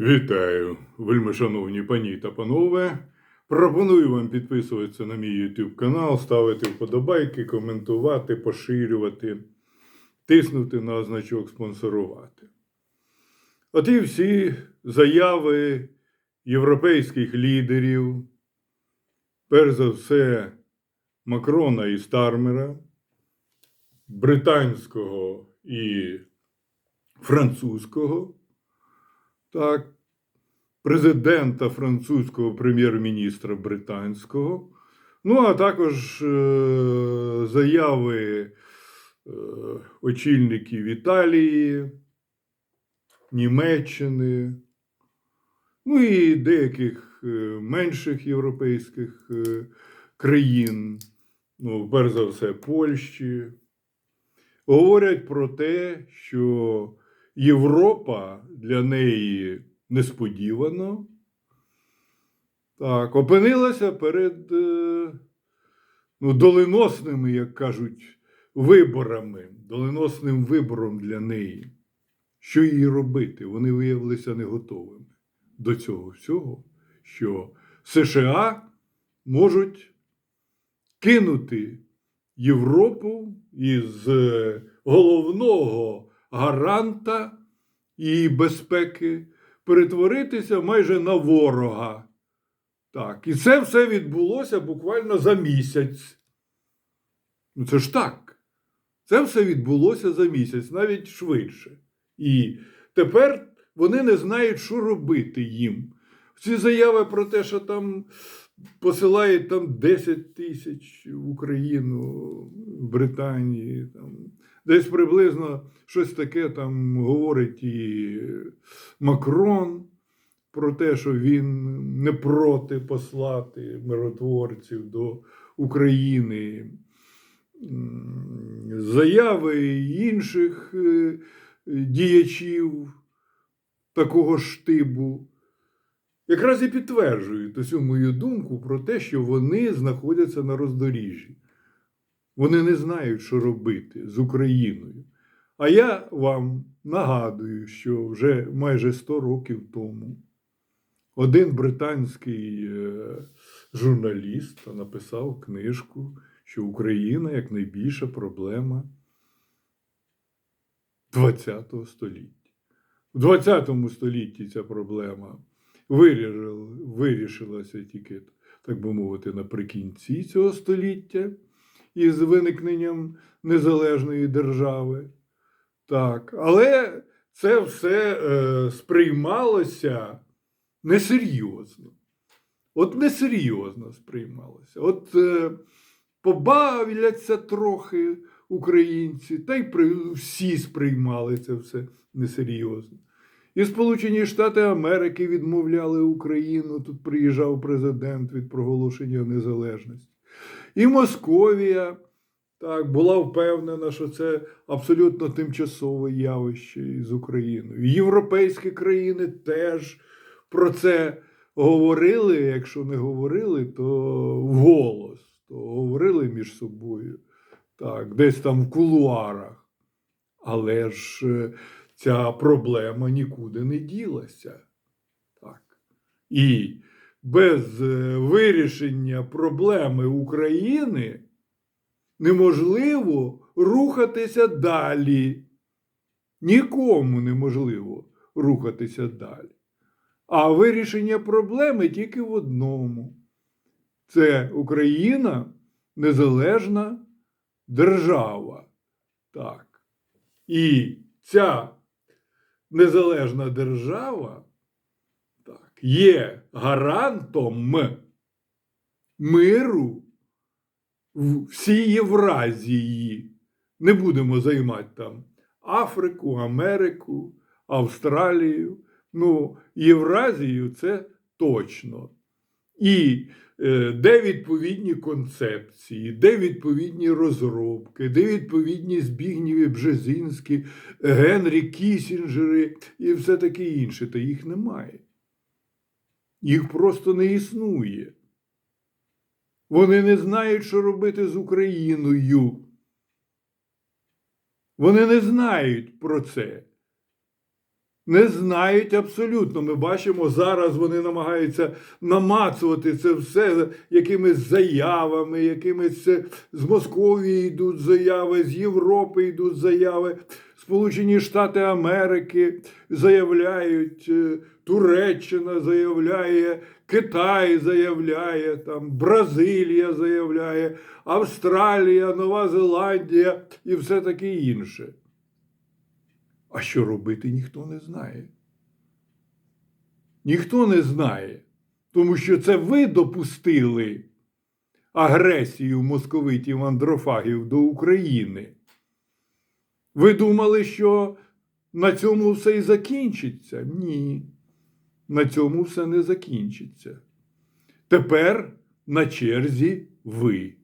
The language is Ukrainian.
Вітаю, вельмишановні пані та панове. Пропоную вам підписуватися на мій YouTube канал, ставити вподобайки, коментувати, поширювати, тиснути на значок спонсорувати. От і всі заяви європейських лідерів, перш за все, Макрона і Стармера, британського і французького так, президента французького прем'єр-міністра британського, ну а також е, заяви е, очільників Італії, Німеччини, ну і деяких е, менших європейських е, країн, ну, перш за все, Польщі, говорять про те, що Європа для неї несподівано так, опинилася перед е, ну, доленосними, як кажуть, виборами, доленосним вибором для неї. Що їй робити? Вони виявилися не готовими до цього всього, що США можуть кинути Європу із е, головного гаранта її безпеки, перетворитися майже на ворога. Так, і це все відбулося буквально за місяць. Ну це ж так. Це все відбулося за місяць, навіть швидше. І тепер вони не знають, що робити їм. Ці заяви про те, що там посилають там 10 тисяч в Україну, в Британії. Там, десь приблизно щось таке там говорить і Макрон про те, що він не проти послати миротворців до України. Заяви інших е, діячів такого штибу якраз і підтверджують усю мою думку про те, що вони знаходяться на роздоріжжі. Вони не знають, що робити з Україною. А я вам нагадую, що вже майже 100 років тому один британський е, журналіст написав книжку, що Україна як найбільша проблема ХХ століття. В ХХ столітті ця проблема вирішилася тільки, так би мовити, наприкінці цього століття із виникненням незалежної держави. Так, але це все е, сприймалося несерйозно. От несерйозно сприймалося. От е, побавляться трохи українці, та й при, всі сприймали це все несерйозно. І Сполучені Штати Америки відмовляли Україну. Тут приїжджав президент від проголошення незалежності. І Московія так, була впевнена, що це абсолютно тимчасове явище із Україною. Європейські країни теж про це говорили. Якщо не говорили, то вголос, то говорили між собою, так, десь там в кулуарах. Але ж е, ця проблема нікуди не ділася. Так. І без е, вирішення проблеми України неможливо рухатися далі. Нікому неможливо рухатися далі. А вирішення проблеми тільки в одному: це Україна незалежна держава. Так. І ця незалежна держава є гарантом миру в всій Євразії. Не будемо займати там Африку, Америку, Австралію. Ну, Євразію це точно. І е, де відповідні концепції, де відповідні розробки, де відповідні Збігнєві Бжезінські, Генрі Кісінджери і все таке інше, та їх немає. Їх просто не існує. Вони не знають, що робити з Україною. Вони не знають про це. Не знають абсолютно. Ми бачимо, зараз вони намагаються намацувати це все якимись заявами, якимись е, з Московії йдуть заяви, з Європи йдуть заяви. Сполучені Штати Америки заявляють, е, Туреччина заявляє, Китай заявляє, там, Бразилія заявляє, Австралія, Нова Зеландія і все таке інше. А що робити, ніхто не знає. Ніхто не знає, тому що це ви допустили агресію московитів андрофагів до України. Ви думали, що на цьому все і закінчиться? Ні. На цьому все не закінчиться. Тепер на черзі ви.